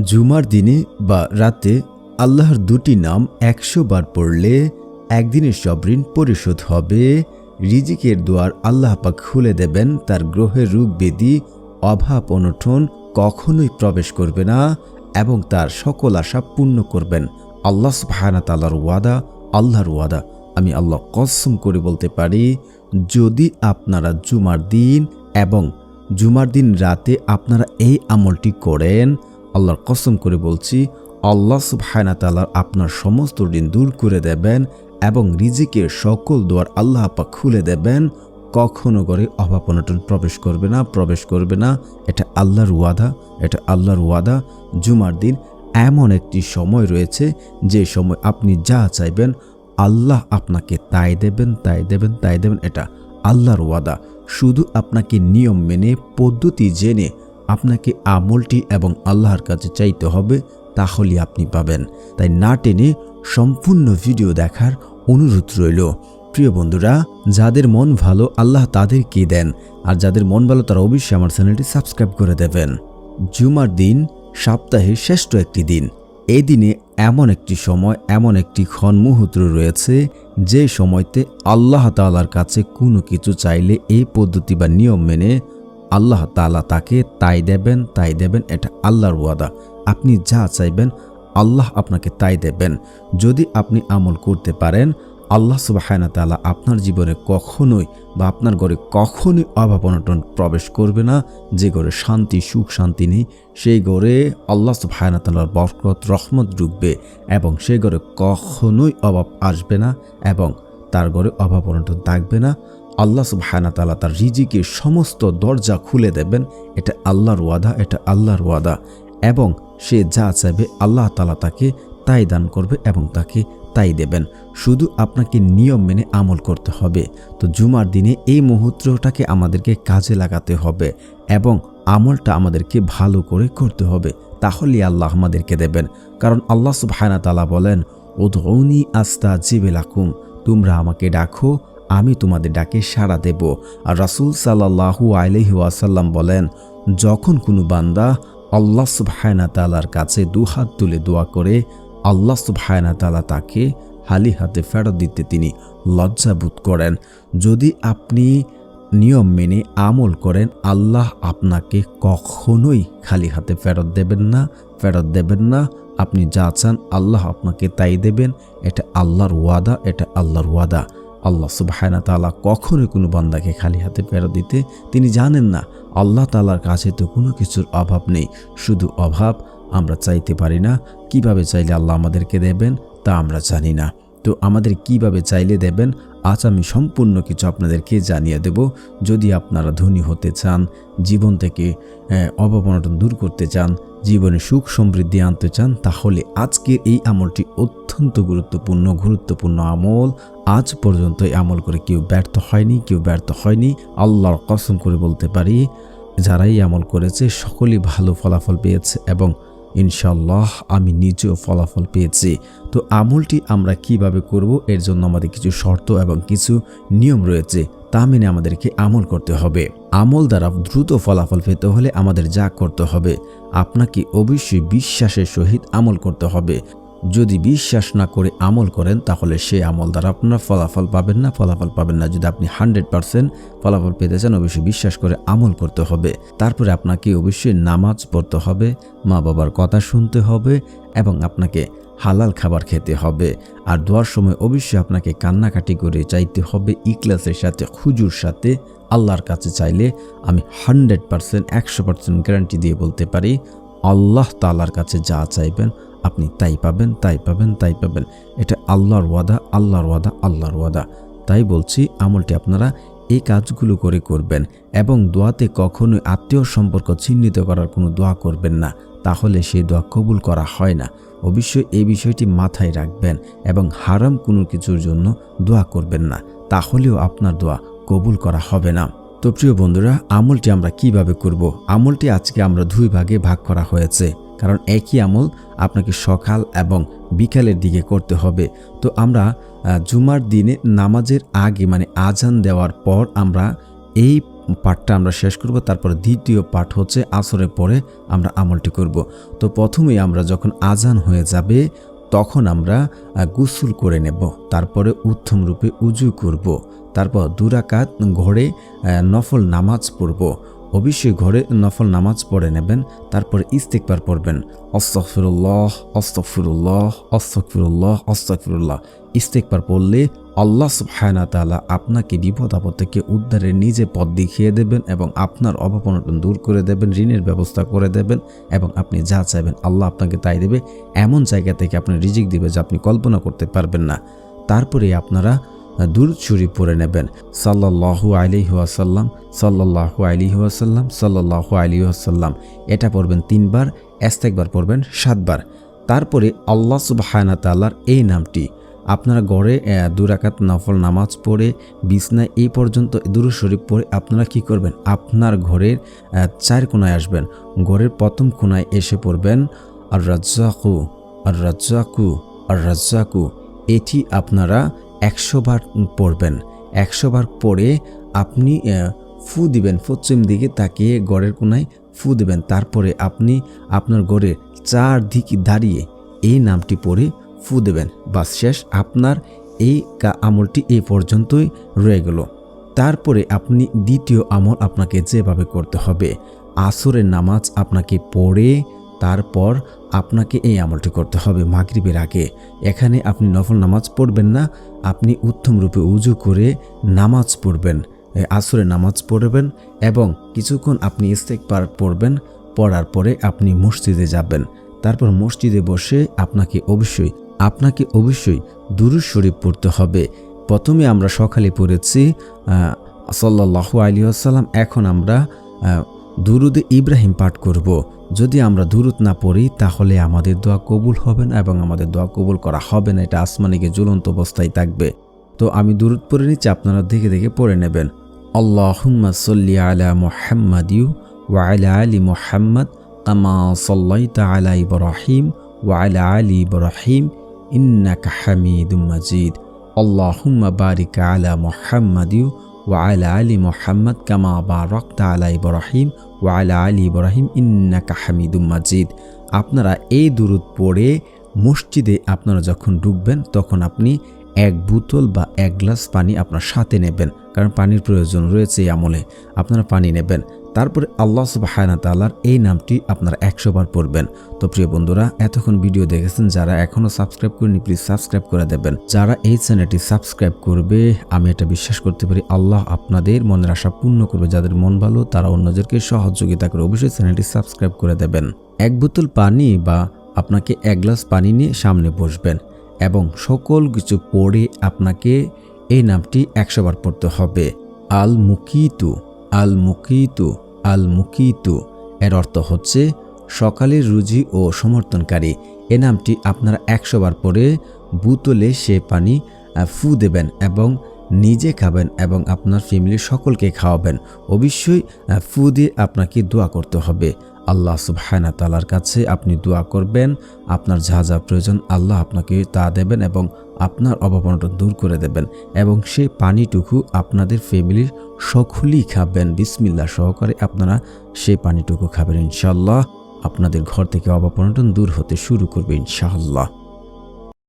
জুমার দিনে বা রাতে আল্লাহর দুটি নাম একশো বার পড়লে একদিনের সব ঋণ পরিশোধ হবে। রিজিকের দুয়ার আল্লাহ পাক খুলে দেবেন, তার গ্রহের রূপ বেদি অভাব অনটন কখনোই প্রবেশ করবে না এবং তার সকল আশা পূর্ণ করবেন। আল্লাহ সুবহানা তালার ওয়াদা, আল্লাহর ওয়াদা। আমি আল্লাহ কসম করে বলতে পারি, যদি আপনারা জুমার দিন এবং জুমার দিন রাতে আপনারা এই আমলটি করেন আল্লাহর কসম করে বলছি, আল্লাহ সুবহানা তালার আপনার সমস্ত ঋণ দূর করে দেবেন এবং রিজিকের সকল দোয়ার আল্লাহ পাক খুলে দেবেন। কখনো করে অভাব অনটন প্রবেশ করবে না, প্রবেশ করবে না। এটা আল্লাহর ওয়াদা, এটা আল্লাহর ওয়াদা। জুমার দিন এমন একটি সময় রয়েছে, যে সময় আপনি যা চাইবেন, আল্লাহ আপনাকে তাই দেবেন তাই দেবেন তাই দেবেন। এটা আল্লাহর ওয়াদা। শুধু আপনাকে নিয়ম মেনে, পদ্ধতি জেনে আপনাকে আমলটি এবং আল্লাহর কাছে চাইতে হবে তাহলে আপনি পাবেন। তাই না টেনে সম্পূর্ণ ভিডিও দেখার অনুরোধ রইল। প্রিয় বন্ধুরা, যাদের মন ভালো, আল্লাহ তাদেরকে দেন? আর যাদের মন ভালো, তারা অবশ্যই আমার চ্যানেলটি সাবস্ক্রাইব করে দেবেন। জুমার দিন সপ্তাহের শ্রেষ্ঠ একটি দিন। এই দিনে এমন একটি সময়, এমন একটি ক্ষণ মুহূর্ত রয়েছে, যে সময়তে আল্লাহ তাআলার কাছে কোনো কিছু চাইলে এই পদ্ধতি বা নিয়ম মেনে আল্লাহ তালা তাকে তাই দেবেন তাই দেবেন, এটা আল্লাহর ওয়াদা। আপনি যা চাইবেন, আল্লাহ আপনাকে তাই দেবেন। যদি আপনি আমল করতে পারেন, আল্লাহ সুবাহানা তালা আপনার জীবনে কখনোই বা আপনার ঘরে কখনোই অভাব অনটন প্রবেশ করবে না। যে ঘরে শান্তি, সুখ, শান্তি নেই, সেই ঘরে আল্লাহ সুবাহানা তালার বরকত, রহমত ঢুকবে এবং সেই ঘরে কখনোই অভাব আসবে না এবং তার ঘরে অভাব অনটন থাকবে না। আল্লাহ সুবহানা তালা তার রিজিকের সমস্ত দরজা খুলে দেবেন। এটা আল্লাহর ওয়াদা, এটা আল্লাহর ওয়াদা। এবং সে যা চাইবে আল্লাহ তালা তাকে তাই দান করবে এবং তাকে তাই দেবেন। শুধু আপনাকে নিয়ম মেনে আমল করতে হবে। তো জুমার দিনে এই মুহূর্তটাকে আমাদেরকে কাজে লাগাতে হবে এবং আমলটা আমাদেরকে ভালো করে করতে হবে। তাহলেই আল্লাহ আমাদেরকে দেবেন। কারণ আল্লাহ সুবহানা তালা বলেন ওধৌনি আস্তা জিবেলাকুম তোমরা আমাকে ডাকো আমি তোমাদের ডাকে সাড়া দেব। আর রাসুল সাল্লাহু আলহি ওয়াসাল্লাম বলেন, যখন কোনো বান্দা আল্লাহ সুবহায়না তালার কাছে দুহাত তুলে দোয়া করে, আল্লাহ সুবহায়না তালা তাকে হালি হাতে ফেরত দিতে তিনি লজ্জাবোধ করেন। যদি আপনি নিয়ম মেনে আমল করেন, আল্লাহ আপনাকে কখনোই খালি হাতে ফেরত দেবেন না, ফেরত দেবেন না। আপনি যা চান, আল্লাহ আপনাকে তাই দেবেন। এটা আল্লাহর ওয়াদা, এটা আল্লাহর ওয়াদা। আল্লাহ সুবাহানা তালা কখনোই কোনো বান্দাকে খালি হাতে ফেরত দিতে তিনি জানেন না। আল্লাহ তালার কাছে তো কোনো কিছুর অভাব নেই। শুধু অভাব, আমরা চাইতে পারি না। কীভাবে চাইলে আল্লাহ আমাদেরকে দেবেন তা আমরা জানি না। তো আমাদের কীভাবে চাইলে দেবেন, আজ আমি সম্পূর্ণ কিছু আপনাদেরকে জানিয়ে দেব। যদি আপনারা ধনী হতে চান, জীবন থেকে অভাব অনটন দূর করতে চান জীবনে সুখ সমৃদ্ধি আনতে চান, তাহলে আজকের এই আমলটি অত্যন্ত গুরুত্বপূর্ণ গুরুত্বপূর্ণ আমল। আজ পর্যন্ত এই আমল করে কেউ ব্যর্থ হয়নি, কেউ ব্যর্থ হয়নি। আল্লাহর কসম করে বলতে পারি যারাই আমল করেছে, সকলেই ভালো ফলাফল পেয়েছে এবং ইনশাল্লাহ আমি নিজেও ফলাফল পেয়েছি। তো আমলটি আমরা কীভাবে করব, এর জন্য আমাদের কিছু শর্ত এবং কিছু নিয়ম রয়েছে, তা মেনে আমাদেরকে আমল করতে হবে। আমল দ্বারা দ্রুত ফলাফল পেতে হলে আমাদের যা করতে হবে, আপনাকে অবশ্যই বিশ্বাসের সহিত আমল করতে হবে। যদি বিশ্বাস না করে আমল করেন, তাহলে সেই আমল দ্বারা আপনার ফলাফল পাবেন না, ফলাফল পাবেন না। যদি আপনি হান্ড্রেড পারসেন্ট ফলাফল পেতে চান, অবশ্যই বিশ্বাস করে আমল করতে হবে। তারপরে আপনাকে অবশ্যই নামাজ পড়তে হবে, মা বাবার কথা শুনতে হবে এবং আপনাকে হালাল খাবার খেতে হবে। আর দোয়ার সময় অবশ্যই আপনাকে কান্নাকাটি করে চাইতে হবে ইকলাসের সাথে খুজুর সাথে। আল্লাহর কাছে চাইলে আমি হান্ড্রেড পারসেন্ট, একশো পার্সেন্ট গ্যারান্টি দিয়ে বলতে পারি, আল্লাহ তালার কাছে যা চাইবেন আপনি তাই পাবেন তাই পাবেন তাই পাবেন। এটা আল্লাহর ওয়াদা আল্লাহর ওয়াদা আল্লাহর ওয়াদা। তাই বলছি, আমলটি আপনারা এই কাজগুলো করে করবেন এবং দোয়াতে কখনোই আত্মীয় সম্পর্ক চিহ্নিত করার কোনো দোয়া করবেন না। তাহলে সেই দোয়া কবুল করা হয় না। অবশ্যই এই বিষয়টি মাথায় রাখবেন এবং হারাম কোনো কিছুর জন্য দোয়া করবেন না। তাহলেও আপনার দোয়া কবুল করা হবে না। তো প্রিয় বন্ধুরা, আমলটি আমরা কীভাবে করব? আমলটি আজকে আমরা দুই ভাগে ভাগ করা হয়েছে। কারণ একই আমল আপনাকে সকাল এবং বিকালের দিকে করতে হবে। তো আমরা জুমার দিনে নামাজের আগে মানে আজান দেওয়ার পর আমরা এই পাঠটা আমরা শেষ করব। তারপরে দ্বিতীয় পাঠ হচ্ছে আসরের পরে আমরা আমলটি করব। তো প্রথমেই আমরা যখন আজান হয়ে যাবে, তখন আমরা গোসল করে নেব। তারপরে উত্তম রূপে উজু করব। তারপর দুরাকাত ঘরে নফল নামাজ পড়ব। অবশ্যই ঘরে নফল নামাজ পড়ে নেবেন, তারপরে ইস্তেকবার পড়বেন। অস্তফিরুল্লাহ অস্তফিরুল্লাহ অস্তফিরুল্লাহ অস্তফিরুল্লাহ ইস্তেকবার পড়লে আল্লাহ সুবহানা তাআলা আপনাকে বিপদ আপদ থেকে উদ্ধারের নিজে পথ দেখিয়ে দেবেন এবং আপনার অভাব অনটন দূর করে দেবেন, ঋণের ব্যবস্থা করে দেবেন এবং আপনি যা চাইবেন আল্লাহ আপনাকে তাই দেবে। এমন জায়গা থেকে আপনি রিজিক দিবে যা আপনি কল্পনা করতে পারবেন না। তারপরে আপনারা দূরত শরীফ পড়ে নেবেন। সাল্লাল্লাহু আলাইহি ওয়াসাল্লাম, সাল্লাল্লাহু আলাইহি ওয়াসাল্লাম এটা পড়বেন তিনবার একবার পড়বেন সাতবার। তারপরে আল্লাহ সুবহানা তাআলার এই নামটি। আপনারা গড়ে দুরাকাত নফল নামাজ পড়ে, বিছনায় এই পর্যন্ত দুরু শরীফ পড়ে আপনারা কি করবেন? আপনার ঘরের চার কোনায় আসবেন। ঘরের প্রথম কোনায় এসে পড়বেন আর রাজ্জাকু আর রাজ্জাকু আর রাজ্জাকু এটি আপনারা একশো বার পড়বেন। একশো বার পড়ে আপনি ফু দিবেন, পশ্চিম দিকে তাকিয়ে গড়ের কোনায় ফু দিবেন। তারপরে আপনি আপনার গড়ের চারদিকে দাঁড়িয়ে এই নামটি পড়ে ফু দেবেন। বাস শেষ। আপনার এই আমলটি এই পর্যন্তই রয়ে গেল। তারপরে আপনি দ্বিতীয় আমল আপনাকে যেভাবে করতে হবে, আসরের নামাজ আপনাকে পড়ে তারপর আপনাকে এই আমলটি করতে হবে মাগরিবের আগে। এখানে আপনি নফল নামাজ পড়বেন না আপনি উত্তম রূপে উজু করে নামাজ পড়বেন আসরে নামাজ পড়বেন এবং কিছুক্ষণ আপনি ইস্তেকবার পড়বেন পড়ার পরে আপনি মসজিদে যাবেন। তারপর মসজিদে বসে আপনাকে অবশ্যই আপনাকে অবশ্যই দুরুদ শরীফ পড়তে হবে। প্রথমে আমরা সকালে পড়েছি আহ, সাল্লাল্লাহু আলী আসাল্লাম এখন আমরা দুরুদে ইব্রাহিম পাঠ করব। যদি আমরা দুরুদ না পড়ি, তাহলে আমাদের দোয়া কবুল হবে না এবং আমাদের দোয়া কবুল করা হবে না। এটা আসমানিকে জ্বলন্ত অবস্থায় থাকবে। তো আমি দুরুদ পড়ে নিচ্ছি, আপনারা দেখে দেখে পড়ে নেবেন। আল্লাহুম্মা সল্লি আলা মুহাম্মাদ ইউ ওয়া আলা মুহাম্মদ কামা সাল্লাইতা আলা ইব্রাহিম ওয়া আলা আলি ইব্রাহিম ইন্নাকা হামিদুম মাজিদ। আল্লাহুম্মা বারিক আলা মুহাম্মাদ ইউ ওয়া আলী মোহাম্মদ কামা কামা বারাকতা আলা ইব্রাহিম ওয়া আলী ইব্রাহিম ইন্নাকা হামিদুম মাজিদ। আপনারা এই দুরুদ পড়ে মসজিদে আপনারা যখন ঢুকবেন, তখন আপনি এক বোতল বা এক গ্লাস পানি আপনার সাথে নেবেন, কারণ পানির প্রয়োজন রয়েছে এই আমলে। আপনারা পানি নেবেন। তারপরে আল্লাহ সুবাহানা তাল্লার এই নামটি আপনারা একশো বার পড়বেন। তো প্রিয় বন্ধুরা, এতক্ষণ ভিডিও দেখেছেন, যারা এখনও সাবস্ক্রাইব করেনি প্লিজ সাবস্ক্রাইব করে দেবেন। যারা এই চ্যানেলটি সাবস্ক্রাইব করবে, আমি এটা বিশ্বাস করতে পারি, আল্লাহ আপনাদের মনের আশা পূর্ণ করবে। যাদের মন ভালো, তারা অন্যদেরকে সহযোগিতা করে অবশ্যই চ্যানেলটি সাবস্ক্রাইব করে দেবেন। এক বোতল পানি বা আপনাকে এক গ্লাস পানি নিয়ে সামনে বসবেন এবং সকল কিছু পড়ে আপনাকে এই নামটি একশো বার পড়তে হবে। আল মুকিতু আল মুকিতু আল মুকিতু এর অর্থ হচ্ছে, সকালের রুজি ও সমর্থনকারী। এ নামটি আপনারা একশো বার পরে বুতলে সে পানি ফু দেবেন এবং নিজে খাবেন এবং আপনার ফ্যামিলির সকলকে খাওয়াবেন। অবশ্যই ফু দিয়ে আপনাকে দোয়া করতে হবে। আল্লাহ সুবহানা তালার কাছে আপনি দোয়া করবেন, আপনার যা যা প্রয়োজন আল্লাহ আপনাকে তা দেবেন এবং আপনার অভাবনটন দূর করে দেবেন এবং সেই পানিটুকু আপনাদের ফ্যামিলির সকলেই খাবেন। বিসমিল্লা সহকারে আপনারা সেই পানিটুকু খাবেন ইনশাল্লাহ আপনাদের ঘর থেকে অভাবনটন দূর হতে শুরু করবে ইনশাআল্লাহ।